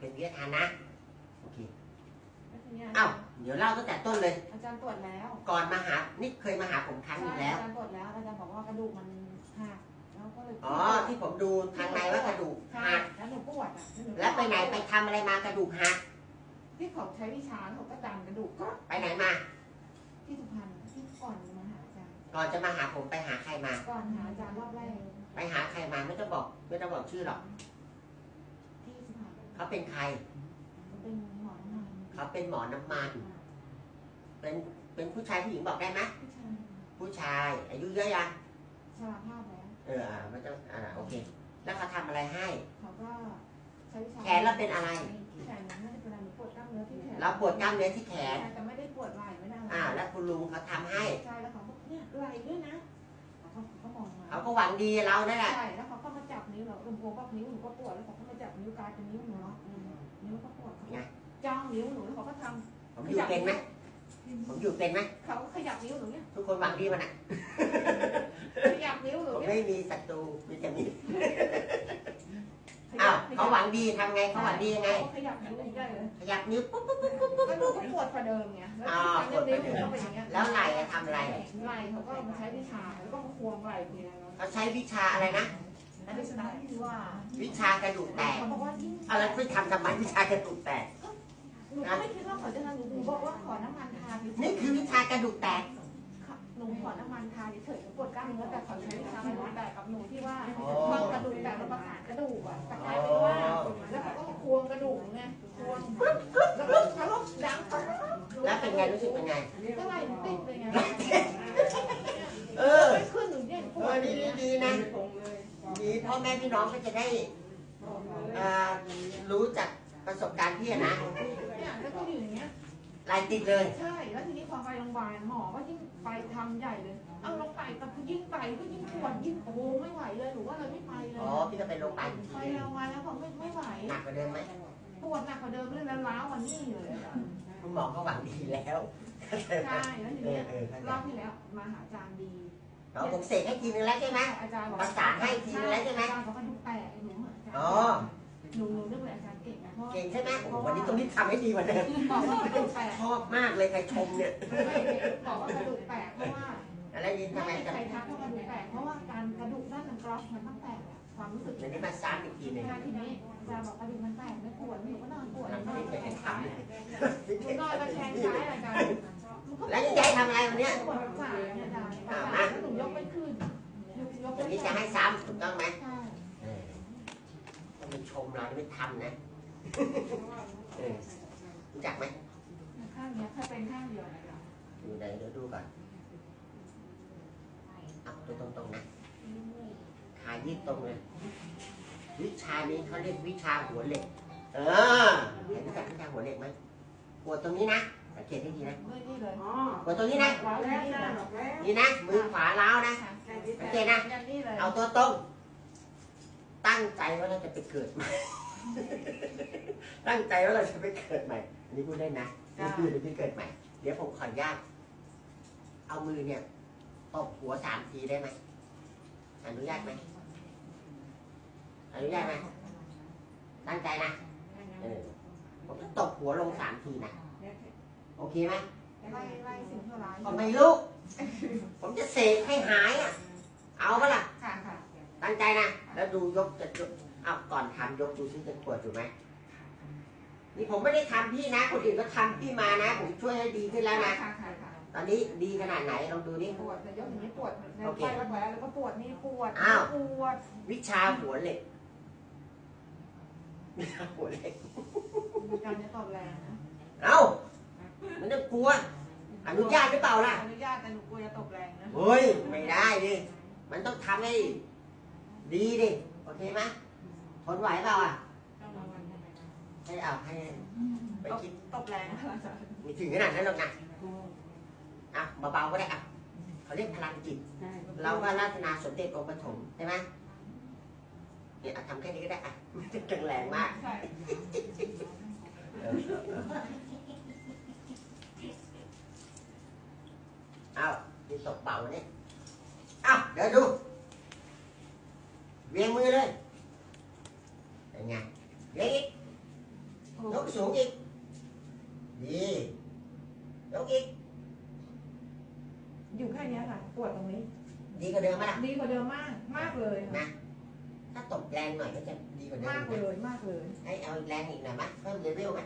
เป็นวิทยาทานนะโอเคแล้วทีนี้เอ้าเดี๋ยวเล่าตั้งแต่ต้นเลย อาจารย์ตรวจแล้วก่อนมาหานี่เคยมาหาผมครั้งหนึงแล้ว อาจารย์ตรวจแล้วอาจารย์บอกว่ากระดูกมันหักแล้วก็เลยอ๋อที่ผมดูทางในว่ากระดูกใช่หักแล้วหนูปวดอะหนูแล้วไปไหนไปทำอะไรมากระดูกหักที่เขาใช้วิชาเขาก็ดันกระดูกก็ไปไหนมา ที่สุพรรณที่ก่อนมาหาอาจารย์ก่อนจะมาหาผมไปหาใครมา ก่อนหาอาจารย์รอบแรกไปหาใครมาไม่ต้องบอกไม่ต้องบอกชื่อหรอกที่สุพรรณ เขาเป็นใคร เป็นหมอหนเขาเป็นหมอน้ำมัน เป็นเป็นผู้ชายผู้หญิงบอกได้ไหมผู้ชายผู้ชายอายุเยอะยังชราภาพแล้วเอออ่าไม่ต้องอ่าโอเค แล้วเขาทำอะไรให้ เขาก็ใช้วิชาแขนเราเป็นอะไร แขนนั้นไม่ได้เป็นอะไรหนูปวดกล้ามเนื้อที่แขนเราปวดกล้ามเนื้อที่แขน แต่ไม่ได้ปวดไหล่ไม่ได้อะไรอ่า แล้วคุณลุงเขาทำให้ ใช่แล้วเขาก็เนี่ยไหล่ด้วยนะเขาเขามองมา เขาก็หวังดีเรานั่นแหละใช่แล้วเขาก็มาจับนิ้วเราลุงโพก็นิ้วหนูก็ปวดแล้วเขาก็มาจับนิ้วกลายเป็นนิ้วหนูเนาะนิ้วก็ปวดเขาก็จ้องนิ้วหนูแล้วเขาก็ทผมอยู่เป็นไหมผมอยู่เป็นไหมำเขาก็ขยับนิ้วหนูเนี่ยทุกคนหวังดีมันอะขยับนิ้วหนูผมเนี่ยไม่มีศัตรูมีแต่มีข อ้ายัวบเขาหวังดีทำไงเขาหวังดียังไงเขาขยับนิ้วอย่างเงี้ยเลยขยับนิ้วปุ๊บปุ๊บปุ๊บปุ๊บปุ๊บแล้วหนูปุ๊บก็ปวดกว่าเดิมไงแล้วอ่านิ้วนิ้วหนูก็เป็นอย่างเงี้ยแล้วไหล่อะทำอะไรไหล่เขาก็มาใช้วิชาแล้วก็มาควงไหล่ทีนึงเขาใช้วิชาอะไรนะอันนี้ชนะที่ว่าวิชากระดูกแตกเขาบอกว่ายิ่งอะไรไปทำทำไมวิชากระดูกแตก หนูก็ไม่คิดว่าเขาจะทำหนูหนูบอกว่าขอน้ำมันทาเฉยๆนี่คือวิชากระดูกแตก หนูขอน้ำมันทาเฉยๆหนูปวดกล้ามเนื้อแต่ขาใช้วิชากระดูกแตกกับหนูที่ว่าบางกระดูกแตกแล้วประสานกระดูกอะแต่กลายเป็นว่าแล้วเขาก็ควงกระดูกไงควงแล้วก็แล้วก็ดังปั๊บแล้วเป็นไงรู้สึกเป็นไงก็ไหล่ติดเลยไงเออไม่ขึ้นหนูเนี่ยปเอวอดดีดีนะดีพ่อแม่พี่น้องก็จะได้รู้จากประสบการณ์พี่นะเนี่ยแล้วก็อยู่อย่างเงี้ย ลายติดเลย ใช่ แล้วทีนี้พอไปโรงพยาบาลหมอก็ยิ่งไปทำใหญ่เลย เอาลงไปแต่ยิ่งไปก็ยิ่งปวดยิ่งโอ้โหไม่ไหวเลยหนูว่าเลยไม่ไปเลยอ๋อ พี่ก็ไปโรงพยาบาลอีกไปทีหนึงโรงพยาบาลแล้วพอไม่ไม่ไหว หนักกว่าเดิมไหมปวดหนักกว่าเดิมเลยแล้วล้าววันนี้เลยคุณหมอก็หวังดีแล้วใช่แล้วทีเอนี้อเออเข้าใจรอบที่แล้วมาหาอาจารย์ดีเราผมเสกให้ทีนึงแล้วใช่ไหม อาจารย์บอกประสานให้ทีนึงแล้วใช่ไหม อาจารย์บอกว่าดูแปลกหนูเหมือนอาจารย์อ๋อ หนูหนูนึกเลยอาจารย์เก่งนะเพราะเก่งใช่ไหมโอ้โหวันนี้ต้องรีบทำให้ดีกว่าเดิมบอกว่ากระดูกแปลกชอบมากเลยใครชมเนี่ยบอกว่ากระดูกแปลกเพราะว่าอะไรยินทำไมไม่จะใครทักว่ากระดูกแปลกเพราะว่าการกระดูกด้านมันกรอบมันต้องแตกอะความรู้สึกเดี๋ยวนี้มาซ้ำอีกทีหนึ่งใช่ทีนี้อาจารย์บอกกระดูกมันแตกไม่ปวดหนูก็นอนปวดเรา เออรู้จักไหมข้างเนี้ยถ้าเป็นข้างเดียวอาจารย์ดูไหนเดี๋ยวดูก่อนเอาตัวตรงๆนะขายืดตรงเลย วิชานี้เขาเรียกวิชาหัวเหล็ก เออเห็นรู้จักวิชาหัวเหล็กไหมปวดตรงนี้นะสังเกตให้ดีนะไม่นี่เลยปวดตรงนี้นะร้าวแล้วนี่เลยนี่นะมือขวาล้าวนะสังเกตนะยันนี่เลยเอาตัวตรง ตั้งใจว่าเราจะไปเกิดใหม่ ตั้งใจว่าเราจะไปเกิดใหม่ อันนี้พูดได้นะนี่คือเราจะเกิดใหม่ เดี๋ยวผมขออนุญาต เอามือเนี่ยตบหัวสามทีได้ไหม อนุญาตไหม อนุญาตไหม ตั้งใจนะ เออ ผมจะตบหัวลงสามทีนะ โอเคไหมไล่ไล่สิ่งชั่วร้ายก็ไม่รู้ ผมจะเสกให้หายอะ เอาปะล่ะค่ะค่ะตั้งใจนะ แล้วดูยกจะยก เอาก่อนทำยกดูซิจะปวดอยู่ไหมนี่ผมไม่ได้ทำพี่นะ คนอื่นก็ทำพี่มานะ ผมช่วยให้ดีขึ้นแล้วนะ ค่ะค่ะค่ะตอนนี้ดีขนาดไหนลองดูนี่ ปวดแต่ยกอย่างนี้ปวดในโอเคไข้รักแร้แล้วก็ปวดนี่ปวดอ้าว ปวดวิชาหัวเหล็กวิชาหัวเหล็ก มีการจะตอบแรงนะเอ้ามันต้องกลัว อนุญาตหรือเปล่าล่ะ อนุญาตแต่หนูกลัวจะตบแรงนะ เฮ้ย ไม่ได้ดิ มันต้องทำให้ดีดิ โอเคไหม ทนไหวเปล่าอะให้เอาให้ไปคิดตบแรงนะอาจารย์ไม่ถึงขนาดนั้นหรอกนะอะเบาๆก็ได้อะเขาเรียกพลังจิต เราก็ราธนาสมเด็จองค์ปฐมใช่ไหมเนี่ยอะทำแค่นี้ก็ได้อะไม่ต้องแข็งแรงมากใช่เออเออเออเอานี่ตกเป่าเนี่ยเอาเดี๋ยวดูเวียงมือเลยเป็นไงเวียงอีก สูงอีก ดีย กอีก อยู่แค่เนี้ยค่ะ ปวดตรงนี้ ดีกว่าเดิมไหมล่ะ ดีกว่าเดิมมาก มากเลยค่ะนะ ถ้าตบแรงหน่อยก็จะดีกว่าเดิมามกอีกเลนะยมากเลย ให้เอาแรงอีกหน่อยมั้ยเพิ่มเลเวลไหม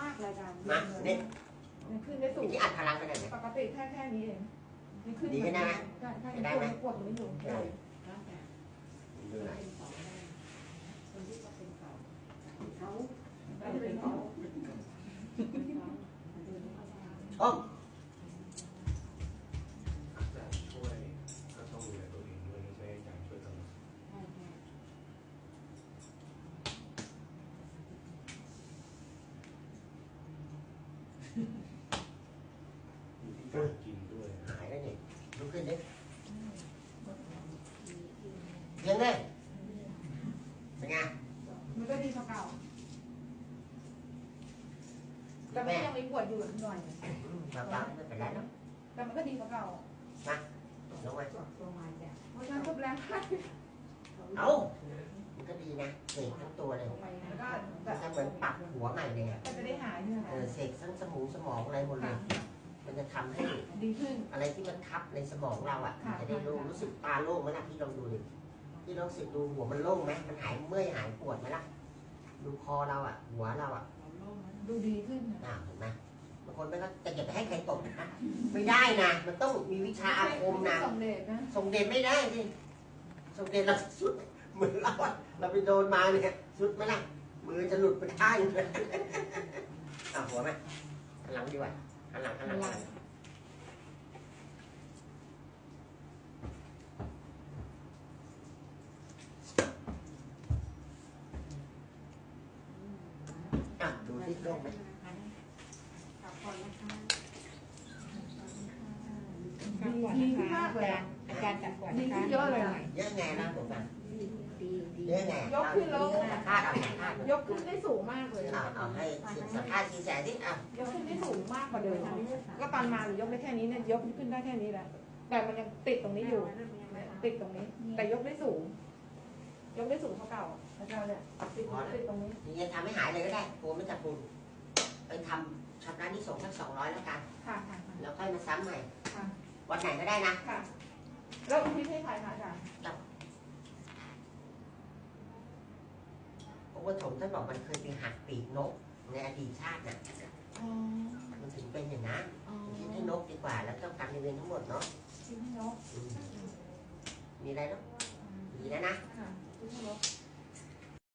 มากเลยอาจารย์มาเนี่ยยังขึ้นได้สูง ที่อัดพลังไปหน่อยไหม ปกติแค่แค่นี้เองยังขึ้นดีขึ้นได้ไหมใช่ใช่ได้ปวไหมดปวดตรงนี้อยู่เอใช่อดูหน่อย ได้เลยเขาก้ม แต่มันแม่ยังมีปวดอยู่หน่อยอืมเบาๆไม่เป็นไรเนาะแต่มันก็ดีกว่าเก่าลงมาเพราะฉะนั้นทุบแรงให้เอามันก็ดีนะเสกทั้งตัวเลยแล้วก็แบมันบจะเหมือนปรับหัวใหม่เลยอะก็จะได้หายใช่ไหมเออเสกทั้งสมองสมองอะไรหมดเลค่ะยมันจะทำให้ดีขึ้น อะไรที่มันทับในสมองเราอะค่ะมันจะได้โล่งรู้สึกตาโล่งไหมล่ะพี่ลองดูดิพี่ลองรู้สึกดูหัวมันโล่งไหมมันหายเมื่อยหายปวดไหมล่ะ ดูคอเราอะ หัวเราอะ ดูดีขึ้นนะอ่าเห็นไหมบางคนไม่ก็แต่อย่าไปให้ใครตบนะไม่ได้นะ มันต้องมีวิชาอาคมนะสำเร็จนะส่งเดชไม่ได้สิส่งเดชเราสุดเหมือนเราอะเราไปโดนมาเนี่ยสุดไหมล่ะ มือจะหลุดไปข้างเลยอะหัวไหมหันหลังดีกว่าหันหลังหันหลัง หันหลังอะดูที่โล่งไหมดีขึ้นมากเลยอาจารย์จัดก่อนดีขึ้นเยอะเลยอะเยอะไงนะผมฟังดีดีเยอะไงยกขึ้นแล้วสัมภาษณ์เอาสัมภาษณ์ยกขึ้นได้สูงมากเลยเอาเอาให้สัมภาษณ์ชี้แจงที่อะยกขึ้นได้สูงมากกว่าเดิมก็ตอนมาหรือยกได้แค่นี้เนี่ยยกขึ้นได้แค่นี้แหละแต่มันยังติดตรงนี้อยู่ ติดตรงนี้ แต่ยกได้สูง ยกได้สูงเท่าเก่า แล้วก็เนี่ยติดติดตรงนี้นี่จะทำให้หายเลยก็ได้กลัวไม่จับปุ่นไปทำชำระหนี้ส่งสักสองร้อยแล้วกัน ค่ะค่ะค่ะ แล้วค่อยมาซ้ำใหม่ค่ะ วันไหนก็ได้นะ ค่ะ แล้วอุทิศให้ใครคะอาจารย์เพราะว่าถมท่านบอกมันเคยไปหักปีกนกในอดีตชาติน่ะอ๋อมันถึงเป็นอย่างนั้นอ๋อคิดให้นกดีกว่าแล้วเจ้ากรรมในายเวรทั้งหมดเนาะทิ้งให้นกอืมมีอะไรเนาะดีแล้วนะ ค